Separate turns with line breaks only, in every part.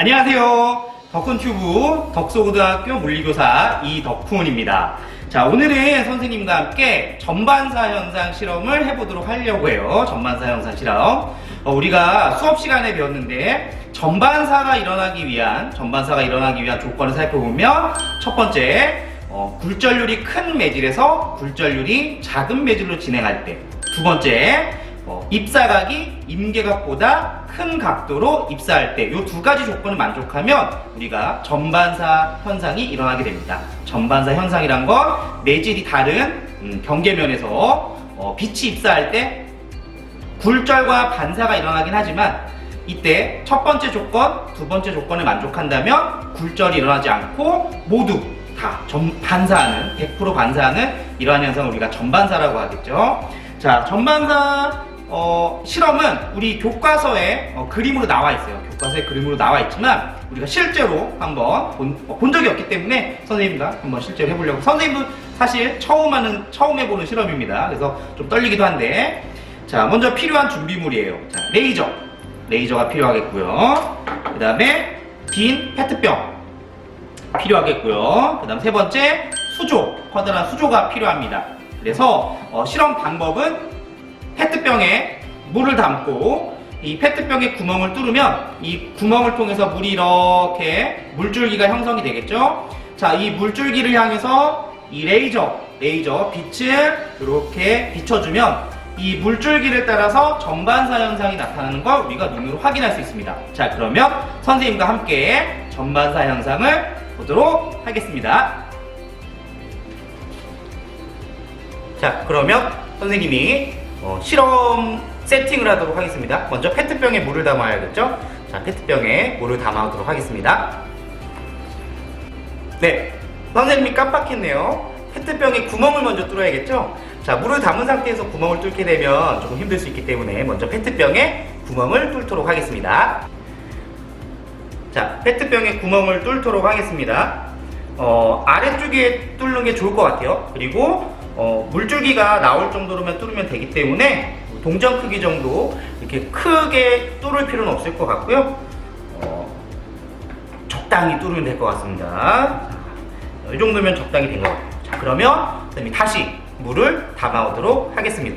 안녕하세요. 덕훈튜브 덕소고등학교 물리교사 이덕훈입니다. 자, 오늘은 선생님과 함께 전반사 현상 실험을 해보도록 하려고 해요. 전반사 현상 실험. 어, 우리가 수업 시간에 배웠는데, 전반사가 일어나기 위한, 전반사가 일어나기 위한 조건을 살펴보면, 첫 번째, 어, 굴절률이 큰 매질에서 굴절률이 작은 매질로 진행할 때. 두 번째, 어, 입사각이 임계각보다 큰 각도로 입사할 때 이 두 가지 조건을 만족하면 우리가 전반사 현상이 일어나게 됩니다. 전반사 현상이란 건 매질이 다른 음, 경계면에서 어, 빛이 입사할 때 굴절과 반사가 일어나긴 하지만 이때 첫 번째 조건, 두 번째 조건을 만족한다면 굴절이 일어나지 않고 모두 다 전, 반사하는 100% 반사하는 이러한 현상을 우리가 전반사라고 하겠죠. 자, 전반사 어, 실험은 우리 교과서에 어, 그림으로 나와 있어요. 교과서에 그림으로 나와 있지만 우리가 실제로 한번 본, 어, 본 적이 없기 때문에 선생님과 한번 실제로 해보려고 선생님도 사실 처음 하는 처음 해보는 실험입니다. 그래서 좀 떨리기도 한데 자 먼저 필요한 준비물이에요. 자, 레이저 레이저가 필요하겠고요. 그 다음에 긴 페트병 필요하겠고요. 그 다음 세 번째 수조 커다란 수조가 필요합니다. 그래서 어, 실험 방법은 페트병에 물을 담고 이 페트병에 구멍을 뚫으면 이 구멍을 통해서 물이 이렇게 물줄기가 형성이 되겠죠. 자, 이 물줄기를 향해서 이 레이저, 레이저 빛을 이렇게 비춰주면 이 물줄기를 따라서 전반사 현상이 나타나는 걸 우리가 눈으로 확인할 수 있습니다. 자, 그러면 선생님과 함께 전반사 현상을 보도록 하겠습니다. 자, 그러면 선생님이 어, 실험 세팅을 하도록 하겠습니다. 먼저 페트병에 물을 담아야겠죠? 자, 페트병에 물을 담아오도록 하겠습니다. 네, 선생님이 깜빡했네요. 페트병에 구멍을 먼저 뚫어야겠죠? 자, 물을 담은 상태에서 구멍을 뚫게 되면 조금 힘들 수 있기 때문에 먼저 페트병에 구멍을 뚫도록 하겠습니다. 자, 페트병에 구멍을 뚫도록 하겠습니다. 어, 아래쪽에 뚫는 게 좋을 것 같아요. 그리고 어, 물줄기가 나올 정도로만 뚫으면 되기 때문에 동전 크기 정도 이렇게 크게 뚫을 필요는 없을 것 같고요. 어, 적당히 뚫으면 될 것 같습니다. 자, 이 정도면 적당히 된 것 같아요. 자, 그러면 다시 물을 담아오도록 하겠습니다.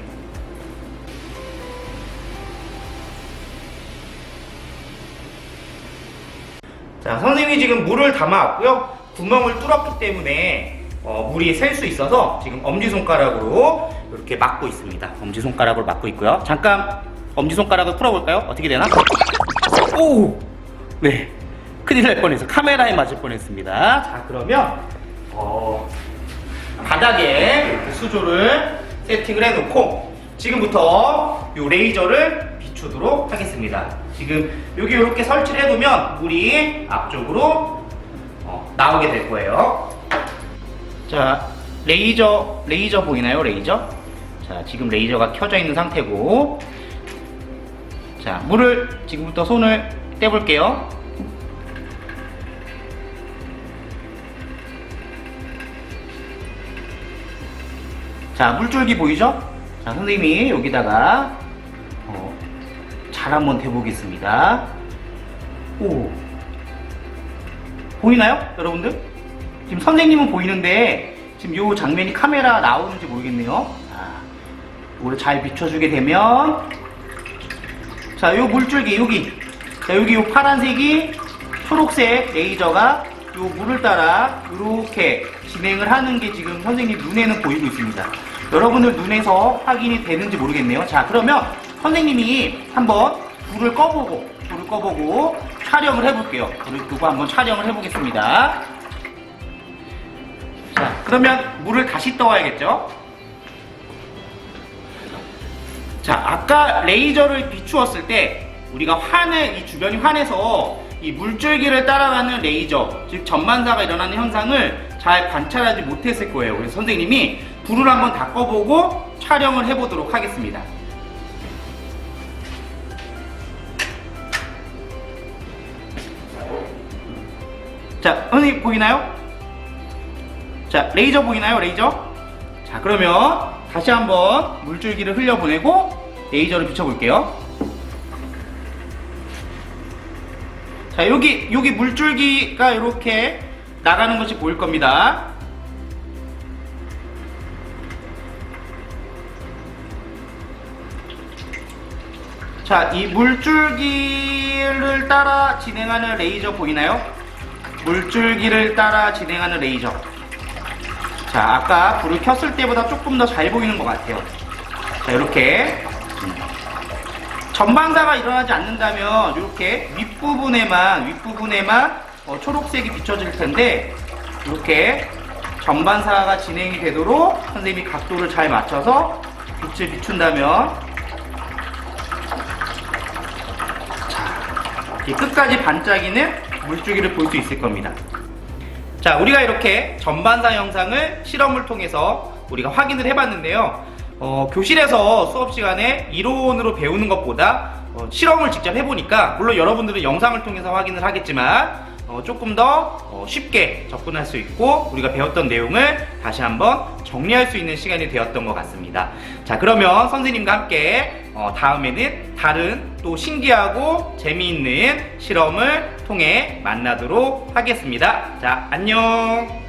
자, 선생님이 지금 물을 담아왔고요. 구멍을 뚫었기 때문에 어, 물이 셀 수 있어서 지금 엄지손가락으로 이렇게 막고 있습니다. 엄지손가락으로 막고 있고요. 잠깐 엄지손가락을 풀어볼까요? 어떻게 되나? 오! 네. 큰일 날 뻔해서 카메라에 맞을 뻔했습니다. 자, 그러면 어, 바닥에 수조를 세팅을 해놓고 지금부터 이 레이저를 비추도록 하겠습니다. 지금 여기 이렇게 설치를 해놓으면 물이 앞쪽으로 어, 나오게 될 거예요. 자, 레이저, 레이저 보이나요? 레이저? 자, 지금 레이저가 켜져 있는 상태고. 자, 물을 지금부터 손을 떼볼게요. 자, 물줄기 보이죠? 자, 선생님이 여기다가 어, 잘 한번 대보겠습니다. 오. 보이나요? 여러분들? 지금 선생님은 보이는데 지금 요 장면이 카메라 나오는지 모르겠네요. 자, 이거를 잘 비춰주게 되면 자, 요 물줄기 여기 자, 여기 요 파란색이 초록색 레이저가 요 물을 따라 이렇게 진행을 하는 게 지금 선생님 눈에는 보이고 있습니다. 여러분들 눈에서 확인이 되는지 모르겠네요. 자, 그러면 선생님이 한번 불을 꺼보고 불을 꺼보고 촬영을 해볼게요. 불을 끄고 한번 촬영을 해보겠습니다. 자, 그러면 물을 다시 떠와야겠죠? 자, 아까 레이저를 비추었을 때 우리가 환해, 이 주변이 환해서 이 물줄기를 따라가는 레이저, 즉 전반사가 일어나는 현상을 잘 관찰하지 못했을 거예요. 그래서 선생님이 불을 한번 다 꺼보고 촬영을 해보도록 하겠습니다. 자, 선생님 보이나요? 자, 레이저 보이나요? 레이저? 자, 그러면 다시 한번 물줄기를 흘려보내고 레이저를 비춰볼게요. 자, 여기, 여기 물줄기가 이렇게 나가는 것이 보일 겁니다. 자, 이 물줄기를 따라 진행하는 레이저 보이나요? 물줄기를 따라 진행하는 레이저. 자, 아까 불을 켰을 때보다 조금 더 잘 보이는 것 같아요. 자, 이렇게. 전방사가 일어나지 않는다면 이렇게 윗부분에만 윗부분에만 어, 초록색이 비춰질 텐데 이렇게 전반사가 진행이 되도록 선생님이 각도를 잘 맞춰서 빛을 비춘다면 자, 이 끝까지 반짝이는 물줄기를 볼 수 있을 겁니다. 자, 우리가 이렇게 전반사 영상을 실험을 통해서 우리가 확인을 해봤는데요. 어, 교실에서 수업 시간에 이론으로 배우는 것보다 어, 실험을 직접 해보니까 물론 여러분들은 영상을 통해서 확인을 하겠지만 어, 조금 더 어, 쉽게 접근할 수 있고 우리가 배웠던 내용을 다시 한번 정리할 수 있는 시간이 되었던 것 같습니다. 자, 그러면 선생님과 함께 어, 다음에는 다른 또 신기하고 재미있는 실험을 통해 만나도록 하겠습니다. 자, 안녕!